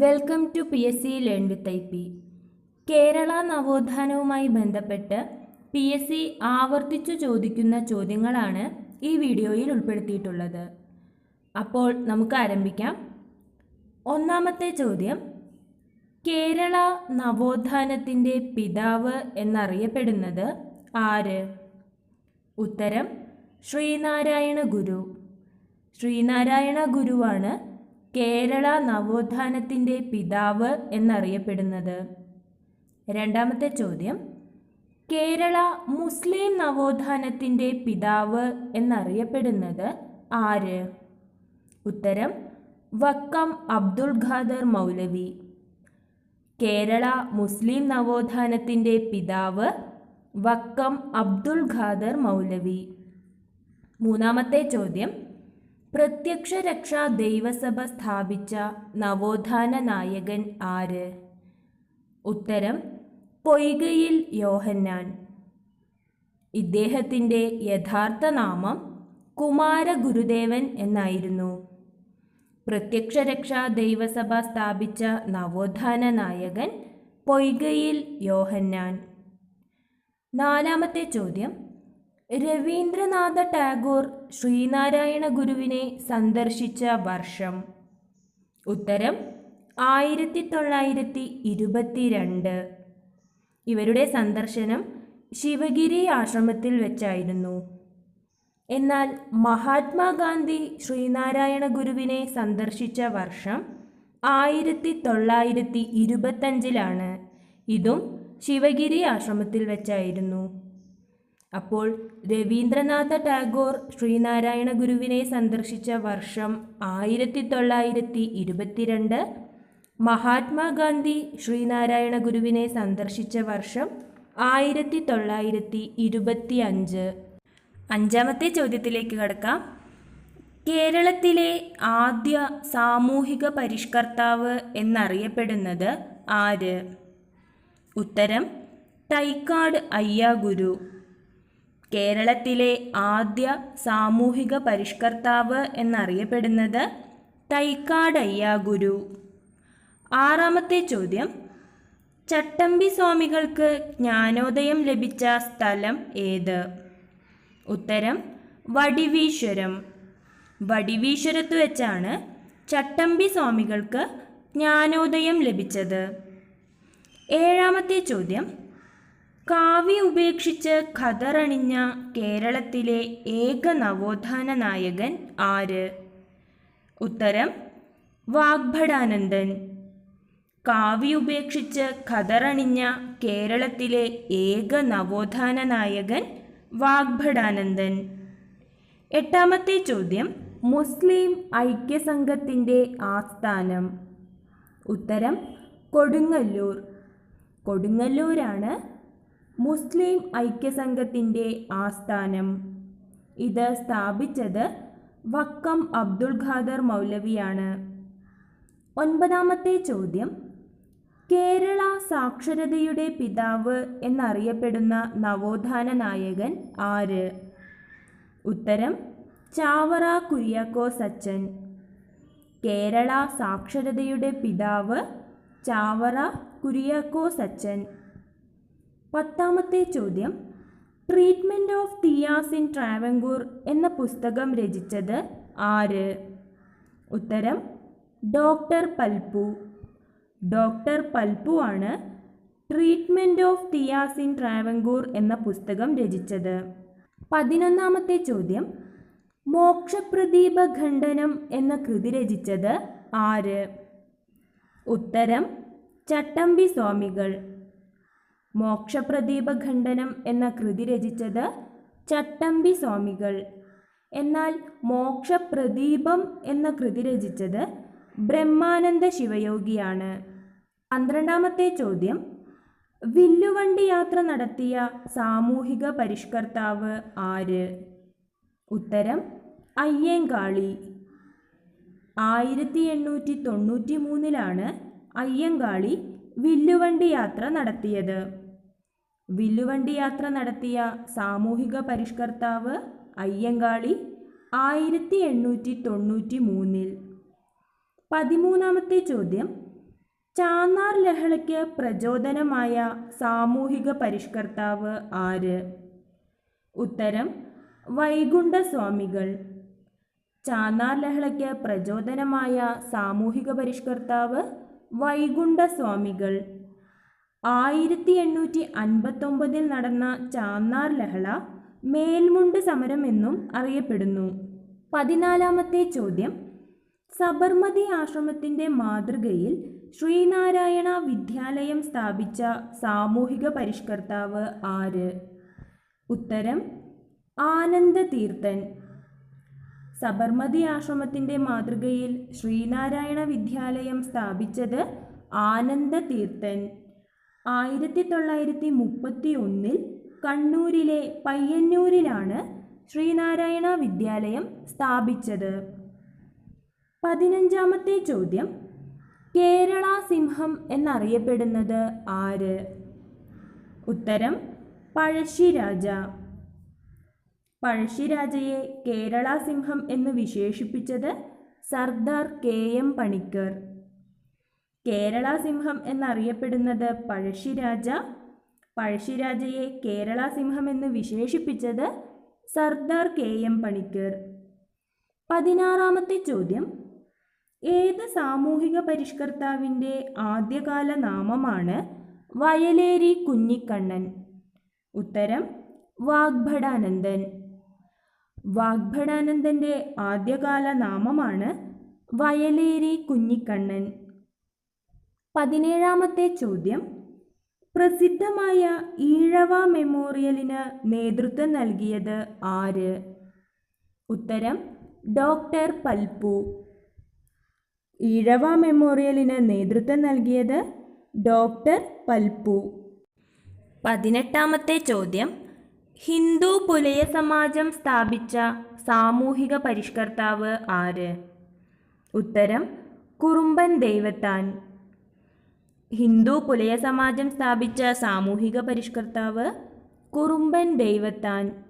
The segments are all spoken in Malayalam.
Welcome to P S C learn with I P Kerala നവോത്ഥാനവുമായി ബന്ധപ്പെട്ട് പി എസ് സി ആവർത്തിച്ചു ചോദിക്കുന്ന ചോദ്യങ്ങളാണ് ഈ വീഡിയോയിൽ ഉൾപ്പെടുത്തിയിട്ടുള്ളത്. അപ്പോൾ നമുക്ക് ആരംഭിക്കാം. ഒന്നാമത്തെ ചോദ്യം. കേരള നവോത്ഥാനത്തിന്റെ പിതാവ് എന്നറിയപ്പെടുന്നത് ആര്? ഉത്തരം. ശ്രീനാരായണ ഗുരു. ശ്രീനാരായണ ഗുരുവാണ് കേരള നവോത്ഥാനത്തിന്റെ പിതാവ് എന്നറിയപ്പെടുന്നത്. രണ്ടാമത്തെ ചോദ്യം കേരള മുസ്ലിം നവോത്ഥാനത്തിന്റെ പിതാവ് എന്നറിയപ്പെടുന്നത് ആര്? ഉത്തരം വക്കം അബ്ദുൾ ഖാദർ മൗലവി. കേരള മുസ്ലിം നവോത്ഥാനത്തിന്റെ പിതാവ് വക്കം അബ്ദുൾ ഖാദർ മൗലവി. മൂന്നാമത്തെ ചോദ്യം പ്രത്യക്ഷ രക്ഷാ ദൈവസഭ സ്ഥാപിച്ച നവോത്ഥാന നായകൻ ആര്? ഉത്തരം പൊയ്കയിൽ യോഹന്നാൻ. ഇദ്ദേഹത്തിന്റെ യഥാർത്ഥ നാമം കുമാരഗുരുദേവൻ എന്നായിരുന്നു. പ്രത്യക്ഷ രക്ഷാ ദൈവസഭ സ്ഥാപിച്ച നവോത്ഥാന നായകൻ പൊയ്കയിൽ യോഹന്നാൻ. നാലാമത്തെ ചോദ്യം രവീന്ദ്രനാഥ ടാഗോർ ശ്രീനാരായണ ഗുരുവിനെ സന്ദർശിച്ച വർഷം. ഉത്തരം ആയിരത്തി തൊള്ളായിരത്തി ഇരുപത്തിരണ്ട് ഇവരുടെ സന്ദർശനം ശിവഗിരി ആശ്രമത്തിൽ വെച്ചായിരുന്നു. എന്നാൽ മഹാത്മാഗാന്ധി ശ്രീനാരായണ ഗുരുവിനെ സന്ദർശിച്ച വർഷം ആയിരത്തി തൊള്ളായിരത്തി ഇരുപത്തഞ്ചിലാണ് ഇതും ശിവഗിരി ആശ്രമത്തിൽ വെച്ചായിരുന്നു. അപ്പോൾ രവീന്ദ്രനാഥ ടാഗോർ ശ്രീനാരായണ ഗുരുവിനെ സന്ദർശിച്ച വർഷം ആയിരത്തി തൊള്ളായിരത്തി ഇരുപത്തിരണ്ട് മഹാത്മാഗാന്ധി ശ്രീനാരായണ ഗുരുവിനെ സന്ദർശിച്ച വർഷം ആയിരത്തി തൊള്ളായിരത്തി ഇരുപത്തി അഞ്ച് അഞ്ചാമത്തെ ചോദ്യത്തിലേക്ക് കടക്കാം. കേരളത്തിലെ ആദ്യ സാമൂഹിക പരിഷ്കർത്താവ് എന്നറിയപ്പെടുന്നത് ആര്? ഉത്തരം തൈക്കാട് അയ്യാഗുരു. കേരളത്തിലെ ആദ്യ സാമൂഹിക പരിഷ്കർത്താവ് എന്നറിയപ്പെടുന്നത് തൈക്കാടയ്യ ഗുരു ആറാമത്തെ ചോദ്യം. ചട്ടമ്പി സ്വാമികൾക്ക് ജ്ഞാനോദയം ലഭിച്ച സ്ഥലം ഏത്? ഉത്തരം വടിവീശ്വരം. വടിവീശ്വരത്ത് വെച്ചാണ് ചട്ടമ്പി സ്വാമികൾക്ക് ജ്ഞാനോദയം ലഭിച്ചത്. ഏഴാമത്തെ ചോദ്യം. കാവ്യ ഉപേക്ഷിച്ച് ഖദറണിഞ്ഞ കേരളത്തിലെ ഏക നവോത്ഥാന നായകൻ ആര്? ഉത്തരം വാഗ്ഭടാനന്ദൻ. കാവ്യ ഉപേക്ഷിച്ച് ഖദറണിഞ്ഞ കേരളത്തിലെ ഏക നവോത്ഥാന നായകൻ വാഗ്ഭടാനന്ദൻ. എട്ടാമത്തെ ചോദ്യം മുസ്ലിം ഐക്യസംഘത്തിന്റെ ആസ്ഥാനം. ഉത്തരം കൊടുങ്ങല്ലൂർ. കൊടുങ്ങല്ലൂരാണ് മുസ്ലിം ഐക്യസംഘത്തിന്റെ ആസ്ഥാനം. ഇത് സ്ഥാപിച്ചത് വക്കം അബ്ദുൾ ഖാദർ മൗലവിയാണ്. ഒൻപതാമത്തെ ചോദ്യം. കേരള സാക്ഷരതയുടെ പിതാവ് എന്നറിയപ്പെടുന്ന നവോത്ഥാന നായകൻ ആര്? ഉത്തരം ചാവറ കുര്യാക്കോ സച്ചൻ. കേരള സാക്ഷരതയുടെ പിതാവ് ചാവറ കുര്യാക്കോ അച്ചൻ പത്താമത്തെ ചോദ്യം. ട്രീറ്റ്മെന്റ് ഓഫ് തിയാസ് ഇൻ എന്ന പുസ്തകം രചിച്ചത് ആര്? ഉത്തരം ഡോക്ടർ പൽപ്പു ഡോക്ടർ പൽപ്പു ആണ് ട്രീറ്റ്മെന്റ് ഓഫ് തിയാസ് ഇൻ എന്ന പുസ്തകം രചിച്ചത്. പതിനൊന്നാമത്തെ ചോദ്യം. മോക്ഷപ്രദീപ ഖണ്ഡനം എന്ന കൃതി രചിച്ചത് ആര്? ഉത്തരം ചട്ടമ്പി സ്വാമികൾ. മോക്ഷപ്രദീപ ഖണ്ഡനം എന്ന കൃതി രചിച്ചത് ചട്ടമ്പി സ്വാമികൾ. എന്നാൽ മോക്ഷപ്രദീപം എന്ന കൃതി രചിച്ചത് ബ്രഹ്മാനന്ദ ശിവയോഗിയാണ്. പന്ത്രണ്ടാമത്തെ ചോദ്യം. വില്ലുവണ്ടി യാത്ര നടത്തിയ സാമൂഹിക പരിഷ്കർത്താവ് ആര്? ഉത്തരം അയ്യങ്കാളി. ആയിരത്തി എണ്ണൂറ്റി തൊണ്ണൂറ്റി മൂന്നിലാണ് അയ്യങ്കാളി വില്ലുവണ്ടി യാത്ര നടത്തിയത്. വില്ലുവണ്ടി യാത്ര നടത്തിയ സാമൂഹിക പരിഷ്കർത്താവ് അയ്യങ്കാളി ആയിരത്തി എണ്ണൂറ്റി തൊണ്ണൂറ്റി മൂന്നിൽ പതിമൂന്നാമത്തെ ചോദ്യം. ചാന്നാർ ലഹളയ്ക്ക് പ്രചോദനമായ സാമൂഹിക പരിഷ്കർത്താവ് ആര്? ഉത്തരം വൈകുണ്ഠസ്വാമികൾ. ചാന്നാർ ലഹളയ്ക്ക് പ്രചോദനമായ സാമൂഹിക പരിഷ്കർത്താവ് വൈകുണ്ഠസ്വാമികൾ. ആയിരത്തി എണ്ണൂറ്റി അൻപത്തൊമ്പതിൽ നടന്ന ചാന്നാർ ലഹള മേൽമുണ്ട് സമരം എന്നും അറിയപ്പെടുന്നു. പതിനാലാമത്തെ ചോദ്യം. സബർമതി ആശ്രമത്തിന്റെ മാതൃകയിൽ ശ്രീനാരായണ വിദ്യാലയം സ്ഥാപിച്ച സാമൂഹിക പരിഷ്കർത്താവ് ആര്? ഉത്തരം. ആനന്ദ തീർത്ഥൻ സബർമതി ആശ്രമത്തിന്റെ മാതൃകയിൽ ശ്രീനാരായണ വിദ്യാലയം സ്ഥാപിച്ചത് ആനന്ദതീർത്ഥൻ. ആയിരത്തി തൊള്ളായിരത്തി മുപ്പത്തി ഒന്നിൽ കണ്ണൂരിലെ പയ്യന്നൂരിലാണ് ശ്രീനാരായണ വിദ്യാലയം സ്ഥാപിച്ചത്. പതിനഞ്ചാമത്തെ ചോദ്യം കേരള സിംഹം എന്നറിയപ്പെടുന്നത് ആര്? ഉത്തരം പഴശ്ശിരാജ പഴശ്ശിരാജയെ കേരള സിംഹം എന്ന് വിശേഷിപ്പിച്ചത് സർദാർ കെ എം പണിക്കർ. കേരള സിംഹം എന്നറിയപ്പെടുന്നത് പഴശ്ശിരാജ. പഴശ്ശിരാജയെ കേരള സിംഹം എന്ന് വിശേഷിപ്പിച്ചത് സർദാർ കെ എം പണിക്കർ. പതിനാറാമത്തെ ചോദ്യം. ഏത് സാമൂഹിക പരിഷ്കർത്താവിന്റെ ആദ്യകാല നാമമാണ് വയലേരി കുഞ്ഞിക്കണ്ണൻ? ഉത്തരം വാഗ്ഭടാനന്ദൻ. വാഗ്ഭടാനന്ദന്റെ ആദ്യകാല നാമമാണ് വയലേരി കുഞ്ഞിക്കണ്ണൻ. പതിനേഴാമത്തെ ചോദ്യം. പ്രസിദ്ധമായ ഈഴവ മെമ്മോറിയലിന് നേതൃത്വം നൽകിയത് ആര്? ഉത്തരം ഡോക്ടർ പൽപു. ഈഴവ മെമ്മോറിയലിന് നേതൃത്വം നൽകിയത് ഡോക്ടർ പൽപു. പതിനെട്ടാമത്തെ ചോദ്യം. ഹിന്ദു പുലയ സമാജം സ്ഥാപിച്ച സാമൂഹിക പരിഷ്കർത്താവ് ആര്? ഉത്തരം കുറുമ്പൻ ദൈവത്താൻ. ഹിന്ദു പുലയ സമാജം സ്ഥാപിച്ച സാമൂഹിക പരിഷ്കർത്താവ് കുറുമ്പൻ ദൈവത്താൻ.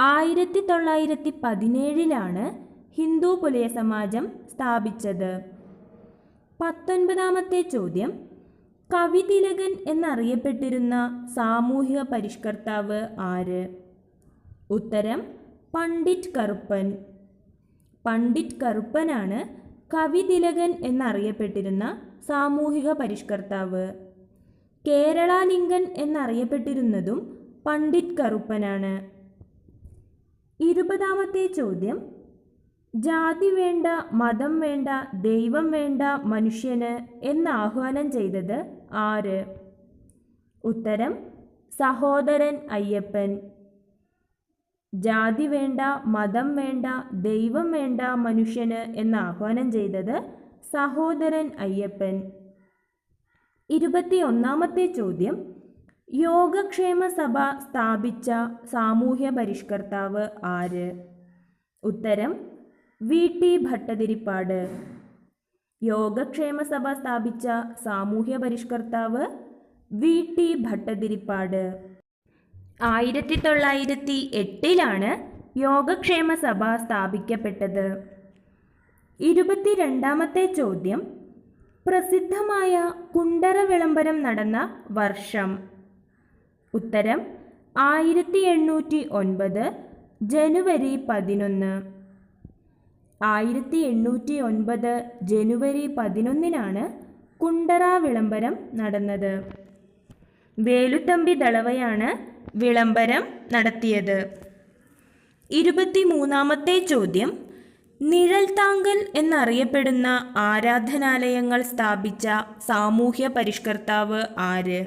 ആയിരത്തി തൊള്ളായിരത്തി പതിനേഴിലാണ് ഹിന്ദു പുലയ സമാജം സ്ഥാപിച്ചത്. പത്തൊൻപതാമത്തെ ചോദ്യം. കവിതിലകൻ എന്നറിയപ്പെട്ടിരുന്ന സാമൂഹിക പരിഷ്കർത്താവ് ആര്? ഉത്തരം പണ്ഡിറ്റ് കറുപ്പൻ. പണ്ഡിറ്റ് കറുപ്പനാണ് കവിതിലകൻ എന്നറിയപ്പെട്ടിരുന്ന സാമൂഹിക പരിഷ്കർത്താവ്. കേരളാലിംഗൻ എന്നറിയപ്പെട്ടിരുന്നതും പണ്ഡിറ്റ് കറുപ്പനാണ്. ഇരുപതാമത്തെ ചോദ്യം. ജാതി വേണ്ട മതം വേണ്ട ദൈവം വേണ്ട മനുഷ്യന് എന്ന് ആഹ്വാനം ചെയ്തത് ആര്? ഉത്തരം സഹോദരൻ അയ്യപ്പൻ. ജാതി വേണ്ട മതം വേണ്ട ദൈവം വേണ്ട മനുഷ്യന് എന്ന് ആഹ്വാനം ചെയ്തത് സഹോദരൻ അയ്യപ്പൻ. ഇരുപത്തി ഒന്നാമത്തെ ചോദ്യം. യോഗക്ഷേമ സഭ സ്ഥാപിച്ച സാമൂഹ്യ പരിഷ്കർത്താവ് ആര്? ഉത്തരം വി. ടി. ഭട്ടതിരിപ്പാട്. യോഗക്ഷേമ സഭ സ്ഥാപിച്ച സാമൂഹ്യ പരിഷ്കർത്താവ് വി. ടി. ഭട്ടതിരിപ്പാട്. ആയിരത്തി തൊള്ളായിരത്തി എട്ടിലാണ് യോഗക്ഷേമ സഭ സ്ഥാപിക്കപ്പെട്ടത്. ഇരുപത്തിരണ്ടാമത്തെ ചോദ്യം പ്രസിദ്ധമായ കുണ്ടറ വിളംബരം നടന്ന വർഷം. ഉത്തരം ആയിരത്തി എണ്ണൂറ്റി ഒൻപത് ജനുവരി പതിനൊന്ന്. ആയിരത്തി എണ്ണൂറ്റി ഒൻപത് ജനുവരി പതിനൊന്നിനാണ് കുണ്ടറ വിളംബരം നടന്നത്. വേലുത്തമ്പി ദളവയാണ് വിളംബരം നടത്തിയത്. ഇരുപത്തിമൂന്നാമത്തെ ചോദ്യം നിഴൽത്താങ്കൽ എന്നറിയപ്പെടുന്ന ആരാധനാലയങ്ങൾ സ്ഥാപിച്ച സാമൂഹ്യ പരിഷ്കർത്താവ് ആര്?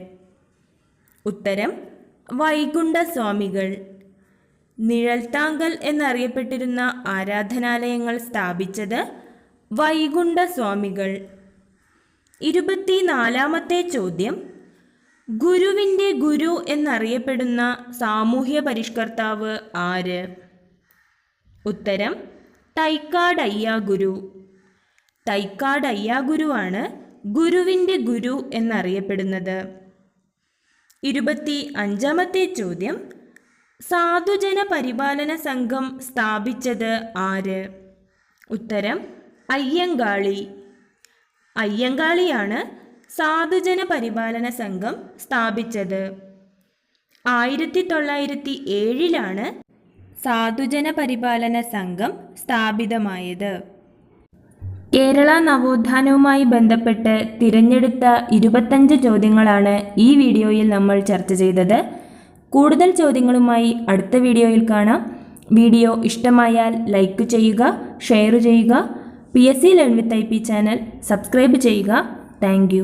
ഉത്തരം വൈകുണ്ഠസ്വാമികൾ. നിഴൽത്താങ്കൽ എന്നറിയപ്പെട്ടിരുന്ന ആരാധനാലയങ്ങൾ സ്ഥാപിച്ചത് വൈകുണ്ഠസ്വാമികൾ. ഇരുപത്തിനാലാമത്തെ ചോദ്യം ഗുരുവിന്റെ ഗുരു എന്നറിയപ്പെടുന്ന സാമൂഹ്യ പരിഷ്കർത്താവ് ആര്? ഉത്തരം തൈക്കാടയ്യ ഗുരു. തൈക്കാടയ്യ ഗുരുവാണ് ഗുരുവിന്റെ ഗുരു എന്നറിയപ്പെടുന്നത്. ഇരുപത്തി അഞ്ചാമത്തെ ചോദ്യം സാധുജന പരിപാലന സംഘം സ്ഥാപിച്ചത് ആര്? ഉത്തരം അയ്യങ്കാളി. അയ്യങ്കാളിയാണ് സാധുജന പരിപാലന സംഘം സ്ഥാപിച്ചത്. ആയിരത്തി തൊള്ളായിരത്തി ഏഴിലാണ് സാധുജന പരിപാലന സംഘം സ്ഥാപിതമായത്. കേരള നവോത്ഥാനവുമായി ബന്ധപ്പെട്ട് തിരഞ്ഞെടുത്ത ഇരുപത്തഞ്ച് ചോദ്യങ്ങളാണ് ഈ വീഡിയോയിൽ നമ്മൾ ചർച്ച ചെയ്തത്. കൂടുതൽ ചോദ്യങ്ങളുമായി അടുത്ത വീഡിയോയിൽ കാണാം. വീഡിയോ ഇഷ്ടമായാൽ ലൈക്ക് ചെയ്യുക ഷെയർ ചെയ്യുക P S C learn with I P channel subscribe ചെയ്യുക. താങ്ക്